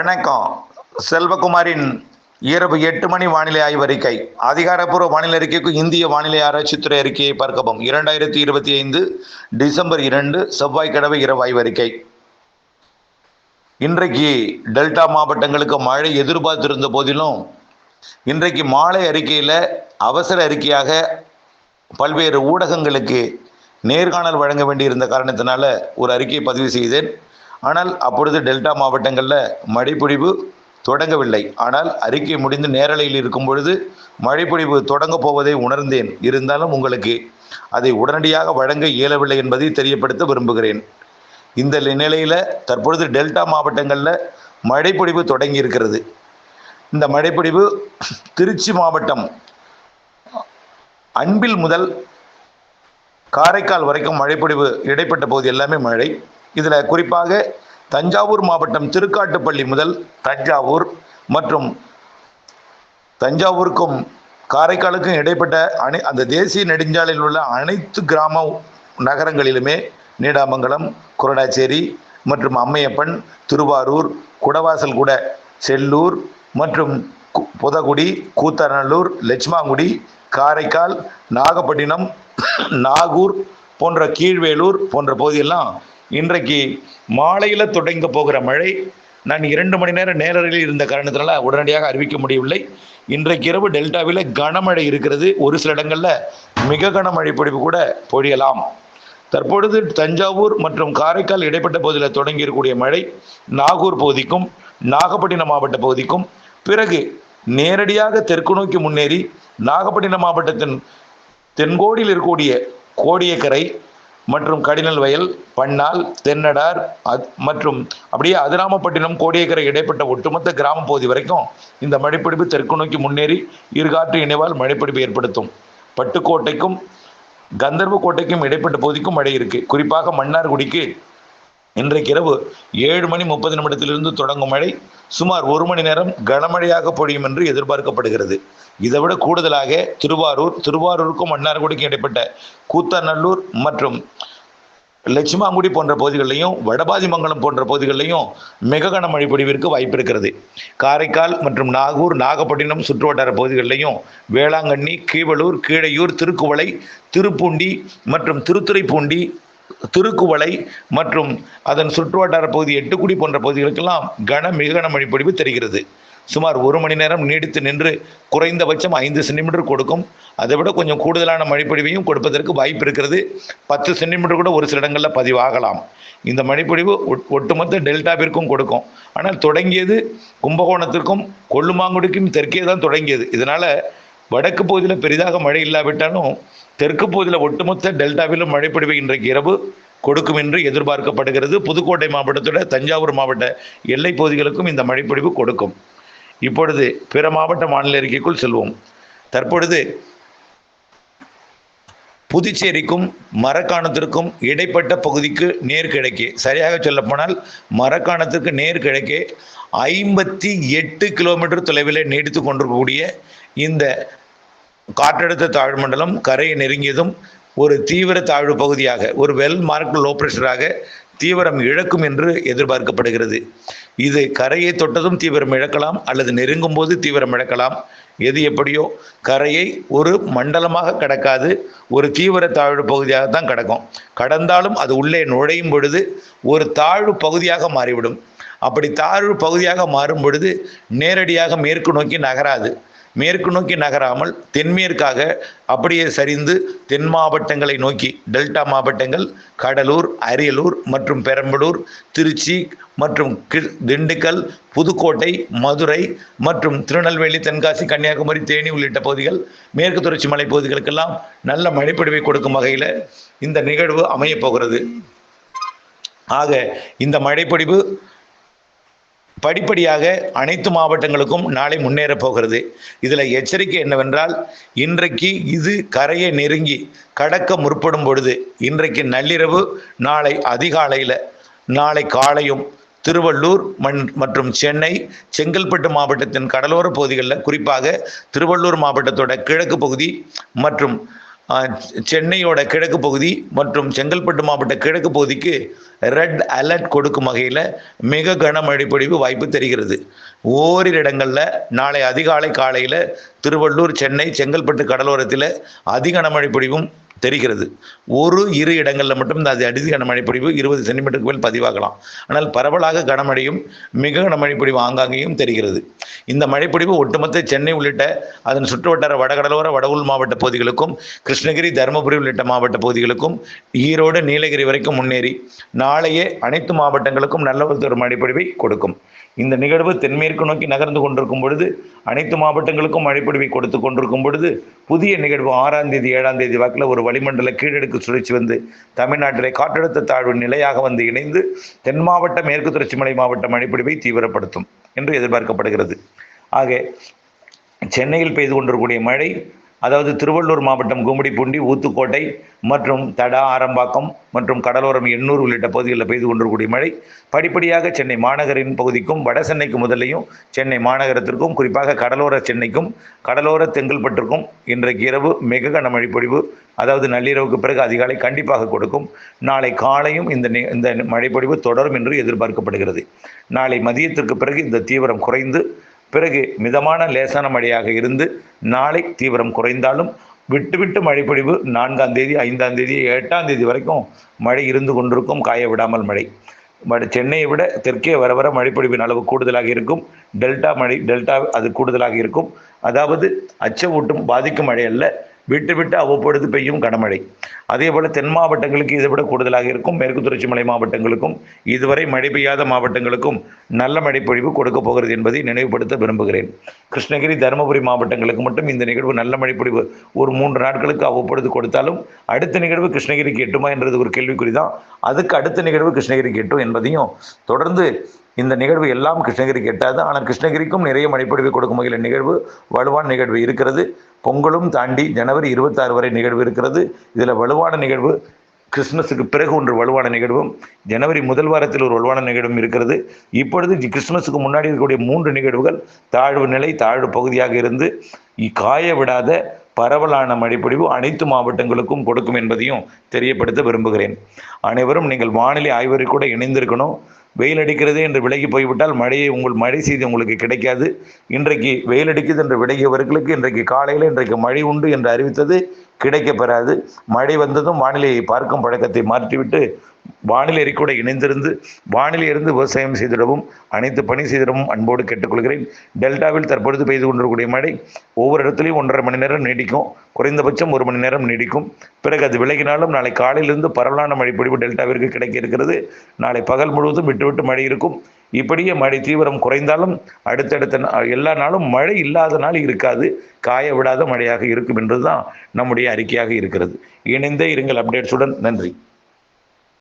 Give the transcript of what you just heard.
வணக்கம். செல்வகுமாரின் இரவு எட்டு மணி வானிலை ஆய்வறிக்கை அதிகாரப்பூர்வ வானிலை அறிக்கைக்கு இந்திய வானிலை ஆராய்ச்சித்துறை அறிக்கையை பார்க்கவும். இரண்டாயிரத்தி இருபத்தி ஐந்து டிசம்பர் இரண்டு செவ்வாய்க்கிழமை இரவு ஆய்வறிக்கை இன்றைக்கு டெல்டா மாவட்டங்களுக்கு மழை எதிர்பார்த்திருந்த போதிலும் இன்றைக்கு மாலை அறிக்கையில் அவசர அறிக்கையாக பல்வேறு ஊடகங்களுக்கு நேர்காணல் வழங்க வேண்டியிருந்த காரணத்தினால ஒரு அறிக்கையை பதிவு செய்தேன். ஆனால் அப்பொழுது டெல்டா மாவட்டங்களில் மழைப்பொழிவு தொடங்கவில்லை. ஆனால் அறிக்கை முடிந்து நேரலையில் இருக்கும் பொழுது மழைப்பொழிவு தொடங்க போவதை உணர்ந்தேன். இருந்தாலும் உங்களுக்கு அதை உடனடியாக வழங்க இயலவில்லை என்பதை தெரியப்படுத்த விரும்புகிறேன். இந்த நிலையில் தற்பொழுது டெல்டா மாவட்டங்களில் மழைப்பொழிவு தொடங்கி இருக்கிறது இந்த மழைப்பொழிவு திருச்சி மாவட்டம் அன்பில் முதல் காரைக்கால் வரைக்கும் மழைப்பொழிவு இடைப்பட்ட போது எல்லாமே மழை. இதில் குறிப்பாக தஞ்சாவூர் மாவட்டம் திருக்காட்டுப்பள்ளி முதல் தஞ்சாவூர் மற்றும் தஞ்சாவூருக்கும் காரைக்காலுக்கும் இடைப்பட்ட அனை அந்த தேசிய நெடுஞ்சாலையில் உள்ள அனைத்து கிராம நகரங்களிலுமே நீடாமங்கலம் குரடாச்சேரி மற்றும் அம்மையப்பன் திருவாரூர் குடவாசல் கூட செல்லூர் மற்றும் கு- புதகுடி கூத்தநல்லூர் லட்சுமாங்குடி காரைக்கால் நாகப்பட்டினம் நாகூர் போன்ற கீழ்வேலூர் போன்ற பகுதியெல்லாம் இன்றைக்கு மாலையில் தொடங்க போகிற மழை நான் இரண்டு மணி நேரம் நேரலையில் இருந்த காரணத்தினால உடனடியாக அறிவிக்க முடியவில்லை. இன்றைக்கு இரவு டெல்டாவில் கனமழை இருக்கிறது. ஒரு சில இடங்களில் மிக கனமழை பொழிவு கூட பொழியலாம். தற்பொழுது தஞ்சாவூர் மற்றும் காரைக்கால் இடைப்பட்ட பகுதியில் தொடங்கி இருக்கக்கூடிய மழை நாகூர் பகுதிக்கும் நாகப்பட்டினம் மாவட்ட பகுதிக்கும் பிறகு நேரடியாக தெற்கு நோக்கி முன்னேறி நாகப்பட்டினம் மாவட்டத்தின் தென்கோடியில் இருக்கக்கூடிய கோடியக்கரை மற்றும் கடினல் வயல் பன்னால் தென்னடார் மற்றும் அப்படியே அதிராமப்பட்டினம் கோடியக்கரை இடைப்பட்ட ஒட்டுமொத்த கிராம பகுதி வரைக்கும் இந்த மழைப்பிடிப்பு தெற்கு நோக்கி முன்னேறி இருகாற்று இணைவால் மழைப்பிடிப்பு ஏற்படுத்தும். பட்டுக்கோட்டைக்கும் கந்தர்வ கோட்டைக்கும் இடைப்பட்ட பகுதிக்கும் மழை இருக்கு. குறிப்பாக மன்னார்குடிக்கு இன்றைக்கு இரவு ஏழு மணி முப்பது நிமிடத்திலிருந்து தொடங்கும் மழை. சுமார் ஒரு மணி நேரம் கனமழையாக பொழியும் என்று எதிர்பார்க்கப்படுகிறது. இதைவிட கூடுதலாக திருவாரூர் திருவாரூருக்கும் மன்னார்குடிக்கும் இடைப்பட்ட கூத்தநல்லூர் மற்றும் லட்சுமாங்குடி போன்ற பகுதிகளிலையும் வடபாதிமங்கலம் போன்ற பகுதிகளிலையும் மிக கனமழை பொழிவிற்கு வாய்ப்பு இருக்கிறது. காரைக்கால் மற்றும் நாகூர் நாகப்பட்டினம் சுற்றுவட்டார பகுதிகளிலையும் வேளாங்கண்ணி கீவலூர் கீழையூர் திருக்குவளை திருப்பூண்டி மற்றும் திருத்துறைப்பூண்டி திருக்குவளை மற்றும் அதன் சுற்றுவட்டார பகுதி எட்டுக்குடி போன்ற பகுதிகளுக்கெல்லாம் கன மிக கனமழை பொழிவு தெரிகிறது. சுமார் ஒரு மணி நேரம் நீடித்து நின்று குறைந்தபட்சம் ஐந்து சென்டிமீட்டர் கொடுக்கும். அதை விட கொஞ்சம் கூடுதலான மழைப்பொழிவையும் கொடுப்பதற்கு வாய்ப்பு இருக்கிறது. பத்து சென்டிமீட்டர் கூட ஒரு சில இடங்களில் பதிவாகலாம். இந்த மழைப்பொழிவு ஒட்- ஒட்டுமொத்த டெல்டாவிற்கும் கொடுக்கும். ஆனால் தொடங்கியது கும்பகோணத்திற்கும் கொல்லுமாங்குடிக்கும் தெற்கே தான் தொடங்கியது. இதனால் வடக்கு பகுதியில் பெரிதாக மழை இல்லாவிட்டாலும் தெற்கு பகுதியில் ஒட்டுமொத்த டெல்டாவிலும் மழைப்பொழிவு இன்றைக்கு இரவு கொடுக்கும் என்று எதிர்பார்க்கப்படுகிறது. புதுக்கோட்டை மாவட்டத்தோட தஞ்சாவூர் மாவட்ட எல்லை பகுதிகளுக்கும் இந்த மழைப்பொழிவு கொடுக்கும். இப்பொழுது பிற மாவட்ட மாநில அறிக்கைக்குள் செல்வோம். தற்பொழுது புதுச்சேரிக்கும் மரக்காணத்திற்கும் இடைப்பட்ட பகுதிக்கு நேர்கிழக்கே சரியாக சொல்லப்போனால் மரக்காணத்திற்கு நேர்கிழக்கே ஐம்பத்தி எட்டு கிலோமீட்டர் தொலைவில் நீடித்து கொண்டிருக்கக்கூடிய இந்த காற்றழுத்த தாழ்வு மண்டலம் கரையை நெருங்கியதும் ஒரு தீவிர தாழ்வு பகுதியாக ஒரு வெல் மார்க் லோ ப்ரெஷராக தீவிரம் இழக்கும் என்று எதிர்பார்க்கப்படுகிறது. இது கரையை தொட்டதும் தீவிரம் இழக்கலாம் அல்லது நெருங்கும் போது தீவிரம் இழக்கலாம். எது எப்படியோ கரையை ஒரு மண்டலமாக கடக்காது ஒரு தீவிர தாழ்வு பகுதியாக தான் கடக்கும். கடந்தாலும் அது உள்ளே நுழையும் பொழுது ஒரு தாழ்வு பகுதியாக மாறிவிடும். அப்படி தாழ்வு பகுதியாக மாறும் பொழுது நேரடியாக மேற்கு நோக்கி நகராது. மேற்கு நோக்கி நகராமல் தென்மேற்காக அப்படியே சரிந்து தென் மாவட்டங்களை நோக்கி டெல்டா மாவட்டங்கள் கடலூர் அரியலூர் மற்றும் பெரம்பலூர் திருச்சி மற்றும் திண்டுக்கல் புதுக்கோட்டை மதுரை மற்றும் திருநெல்வேலி தென்காசி கன்னியாகுமரி தேனி உள்ளிட்ட பகுதிகள் மேற்கு தொடர்ச்சி மலை பகுதிகளுக்கெல்லாம் நல்ல மழைப்பொழிவை கொடுக்கும் வகையில் இந்த நிகழ்வு அமையப் போகிறது. ஆக இந்த மழைப்பொழிவு படிப்படியாக அனைத்து மாவட்டங்களுக்கும் நாளை முன்னேறப் போகிறது. இதில் எச்சரிக்கை என்னவென்றால் இன்றைக்கு இது கரையை நெருங்கி கடக்க முற்படும் பொழுது இன்றைக்கு நள்ளிரவு நாளை அதிகாலையில் நாளை காலையும் திருவள்ளூர் மண் மற்றும் சென்னை செங்கல்பட்டு மாவட்டத்தின் கடலோர பகுதிகளில் குறிப்பாக திருவள்ளூர் மாவட்டத்தோட கிழக்கு பகுதி மற்றும் சென்னையோட கிழக்கு பகுதி மற்றும் செங்கல்பட்டு மாவட்ட கிழக்கு பகுதிக்கு ரெட் அலர்ட் கொடுக்கும் வகையில் மிக கனமழை பொழிவு வாய்ப்பு தெரிகிறது. ஓரிரு இடங்களில் நாளை அதிகாலை காலையில் திருவள்ளூர் சென்னை செங்கல்பட்டு கடலோரத்தில் அதிக கனமழை பொழிவும் தெரிகிறது. ஒரு இரு இடங்களில் மட்டும் இந்த அது அடிதி கனமழை பொழிவு இருபது சென்டிமீட்டருக்கு மேல் பதிவாகலாம். ஆனால் பரவலாக கனமழையும் மிக கனமழை பொழிவு ஆங்காங்கேயும் தெரிகிறது. இந்த மழைப்பொழிவு ஒட்டுமொத்த சென்னை உள்ளிட்ட அதன் சுற்றுவட்டார வடகடலோர வடவுள் மாவட்ட பகுதிகளுக்கும் கிருஷ்ணகிரி தருமபுரி உள்ளிட்ட மாவட்ட பகுதிகளுக்கும் ஈரோடு நீலகிரி வரைக்கும் முன்னேறி நாளையே அனைத்து மாவட்டங்களுக்கும் நல்ல ஒரு மழைப்பொழிவை கொடுக்கும். இந்த நிகழ்வு தென்மேற்கு நோக்கி நகர்ந்து கொண்டிருக்கும் பொழுது அனைத்து மாவட்டங்களுக்கும் மழைப்பொழிவை கொடுத்து கொண்டிருக்கும் பொழுது புதிய நிகழ்வு ஆறாம் தேதி ஏழாம் தேதி வாக்கில் ஒரு வளிமண்டல கீழடுக்கு சுழற்சி வந்து தமிழ்நாட்டிலே காற்றழுத்த தாழ்வு நிலையாக வந்து இணைந்து தென் மாவட்ட மேற்கு தொடர்ச்சி மலை மாவட்ட மழைப்பொழிவை தீவிரப்படுத்தும் என்று எதிர்பார்க்கப்படுகிறது. ஆக சென்னையில் பெய்து கொண்டிருக்கக்கூடிய மழை அதாவது திருவள்ளூர் மாவட்டம் கும்மிடிப்பூண்டி ஊத்துக்கோட்டை மற்றும் தடா ஆரம்பாக்கம் மற்றும் கடலோரம் எண்ணூர் உள்ளிட்ட பகுதிகளில் பெய்து கொண்டிருக்கூடிய மழை. படிப்படியாக சென்னை மாநகரின் பகுதிக்கும் வட சென்னைக்கு முதலையும் சென்னை மாநகரத்திற்கும் குறிப்பாக கடலோர சென்னைக்கும் கடலோர தெங்கல்பட்டிற்கும் இன்றைக்கு இரவு மிக கனமழை பொழிவு அதாவது நள்ளிரவுக்கு பிறகு அதிகாலை கண்டிப்பாக கொடுக்கும். நாளை காலையும் இந்த இந்த மழைப்பொழிவு தொடரும் என்று எதிர்பார்க்கப்படுகிறது. நாளை மதியத்திற்கு பிறகு இந்த தீவிரம் குறைந்து பிறகு மிதமான லேசான மழையாக இருந்து நாளை தீவிரம் குறைந்தாலும் விட்டு விட்டு மழைப்பொழிவு நான்காம் தேதி ஐந்தாம் தேதி எட்டாம் தேதி வரைக்கும் மழை இருந்து கொண்டிருக்கும் காய விடாமல் மழை சென்னையை விட தெற்கே வர வர மழைப்பொழிவின் அளவு கூடுதலாக இருக்கும். டெல்டா மழை டெல்டா அது கூடுதலாக இருக்கும். அதாவது அச்சவூட்டும் பாதிக்கும் மழை அல்ல. விட்டு விட்டு அவ்வப்பொழுது பெய்யும் கனமழை. அதே போல் தென் மாவட்டங்களுக்கு இதை விட கூடுதலாக இருக்கும். மேற்கு தொடர்ச்சி மலை மாவட்டங்களுக்கும் இதுவரை மழை பெய்யாத மாவட்டங்களுக்கும் நல்ல மழை பொழிவு கொடுக்க போகிறது என்பதை நினைவுபடுத்த விரும்புகிறேன். கிருஷ்ணகிரி தருமபுரி மாவட்டங்களுக்கு மட்டும் இந்த நிகழ்வு நல்ல மழை பொழிவு ஒரு மூன்று நாட்களுக்கு அவ்வப்பொழுது கொடுத்தாலும் அடுத்த நிகழ்வு கிருஷ்ணகிரிக்கு எட்டுமா என்றது ஒரு கேள்விக்குறி தான் அதுக்கு அடுத்த நிகழ்வு கிருஷ்ணகிரிக்கு எட்டும் என்பதையும் தொடர்ந்து இந்த நிகழ்வு எல்லாம் கிருஷ்ணகிரிக்கு எட்டாது. ஆனால் கிருஷ்ணகிரிக்கும் நிறைய மழைப்பொழிவு கொடுக்கும் வகையில் நிகழ்வு வலுவான நிகழ்வு இருக்கிறது. பொங்கலும் தாண்டி ஜனவரி இருபத்தாறு வரை நிகழ்வு இருக்கிறது. இதில் வலுவான நிகழ்வு கிறிஸ்மஸுக்கு பிறகு ஒன்று வலுவான நிகழ்வும் ஜனவரி முதல் வாரத்தில் ஒரு வலுவான நிகழ்வும் இருக்கிறது. இப்பொழுது ஜி- கிறிஸ்மஸுக்கு முன்னாடி இருக்கக்கூடிய மூன்று நிகழ்வுகள் தாழ்வு நிலை தாழ்வு பகுதியாக இருந்து காய விடாத பரவலான மழைப்பொழிவு அனைத்து மாவட்டங்களுக்கும் கொடுக்கும் என்பதையும் தெரியப்படுத்த விரும்புகிறேன். அனைவரும் நீங்கள் வானிலை ஆய்வரை கூட இணைந்திருக்கணும். வெயில் அடிக்கிறது என்று விலகி போய்விட்டால் மழையை உங்கள் மழை செய்தி உங்களுக்கு கிடைக்காது. இன்றைக்கு வெயில் அடிக்கிறது என்று விலகியவர்களுக்கு இன்றைக்கு காலையில் இன்றைக்கு மழை உண்டு என்று அறிவித்தது கிடைக்கப் பெறாது மழை வந்ததும் வானிலையை பார்க்கும் பழக்கத்தை மாற்றிவிட்டு வானிலை அறிக்கையோடு இணைந்திருந்து வானிலையிலிருந்து விவசாயம் செய்திடவும் அனைத்து பணி செய்திடவும் அன்போடு கேட்டுக்கொள்கிறேன். டெல்டாவில் தற்பொழுது பெய்து கொண்டிருக்கக்கூடிய மழை ஒவ்வொரு இடத்துலையும் ஒன்றரை மணி நேரம் நீடிக்கும். குறைந்தபட்சம் ஒரு மணி நேரம் நீடிக்கும். பிறகு அது விலகினாலும் நாளை காலையிலிருந்து பரவலான மழை பொழிவு டெல்டாவிற்கு கிடைக்க இருக்கிறது நாளை பகல் முழுவதும் விட்டுவிட்டு மழை இருக்கும். இப்படியே மழை தீவிரம் குறைந்தாலும் அடுத்தடுத்த எல்லா நாளும் மழை இல்லாத நாள் இருக்காது. காய விடாத மழையாக இருக்கும் என்றுதான் நம்முடைய அறிக்கையாக இருக்கிறது. இணைந்தே இருங்கள் அப்டேட்ஸுடன். நன்றி.